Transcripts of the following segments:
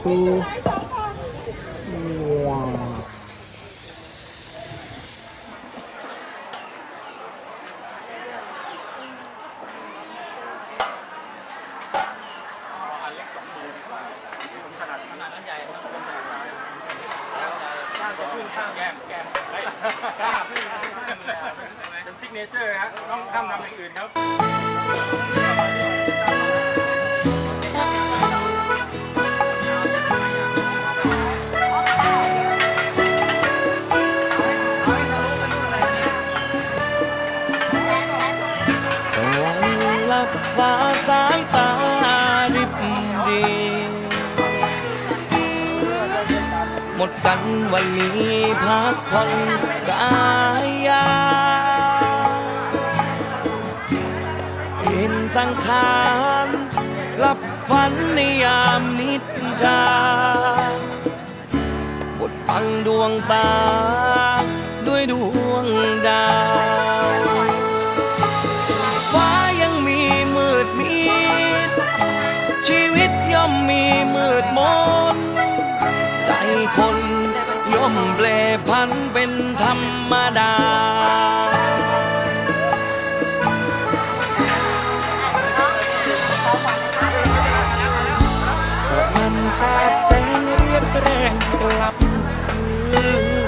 two one อันเล็กสองมือดีกว่าผมขนาดขนาดนั้นใหญ่นะผมขนาดนั้นข้างจะขึ้นข้างแก้มแก้มเฮ้ยกล้าขึ้นข้างเป็นซิกเนเจอร์ฮะต้องทำทำอย่างอื่นครับ วันลับฟ้าสายตาริบดีหมดกันวันนี้พักผ่อนกายาเห็นสังขารรับฝันในยามนิทราบทบังดวงตา ด้วยดวงดาว คน ย่อมแปรพันเป็นธรรมดา มันสาดแสงเรียบแรงกลับคื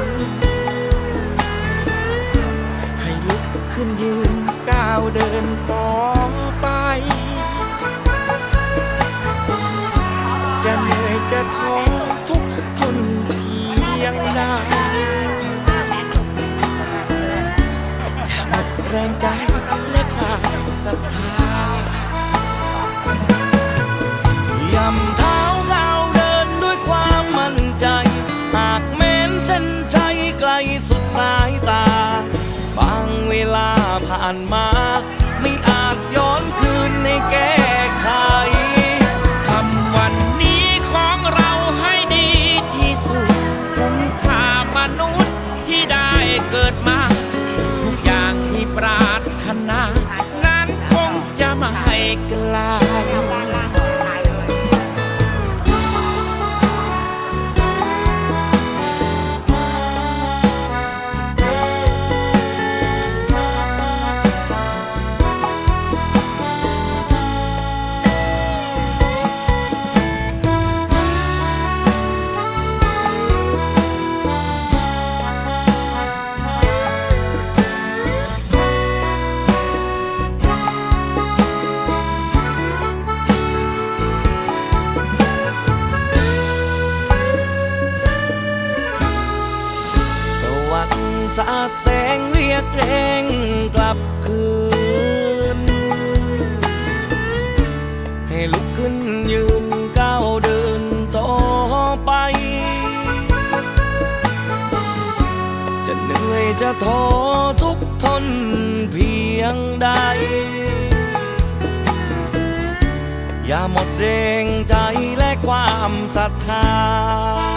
น ให้ลุกขึ้นยืนก้าวเดินต่อไป จะเหนื่อยจะท้อ แรงใจและขาดศรัทธายำเท้าก้าเดินด้วยความมั่นใจ หากแม้นเส้นชัยไกลสุดสายตา บางเวลาผ่านมา ไม่อาจย้อนคืนในแก้ไขทำวันนี้ของเราให้ดีที่สุดคุ้มค่ามนุษย์ที่ได้เกิดมา ไม่ไวันสาดแสงเรียกแรงกลับคืน ให้ลุกขึ้นยืนก้าวเดินต่อไป จะเหนื่อยจะท้อทุกทนเพียงใด อย่าหมดแรงใจและความศรัทธา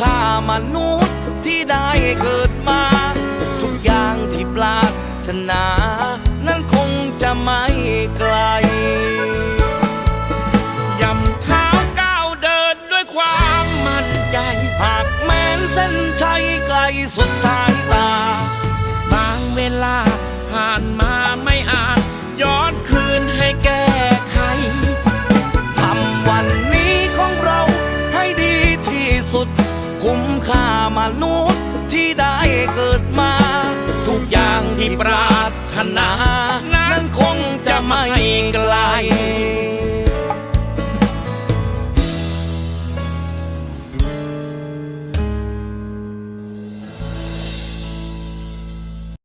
ค่ามนุษย์ที่ได้เกิดมา ทุกอย่างที่ปรารถนา นั้นคงจะไม่ไกลย่ำเท้าก้าวเดินด้วยความมั่นใจ หากแม้นเส้นชัยไกลสุดสายตา บางเวลาผ่านมาไม่อาจย้อนคืนให้แก ปรารถนา นั้นคงจะไม่ไกล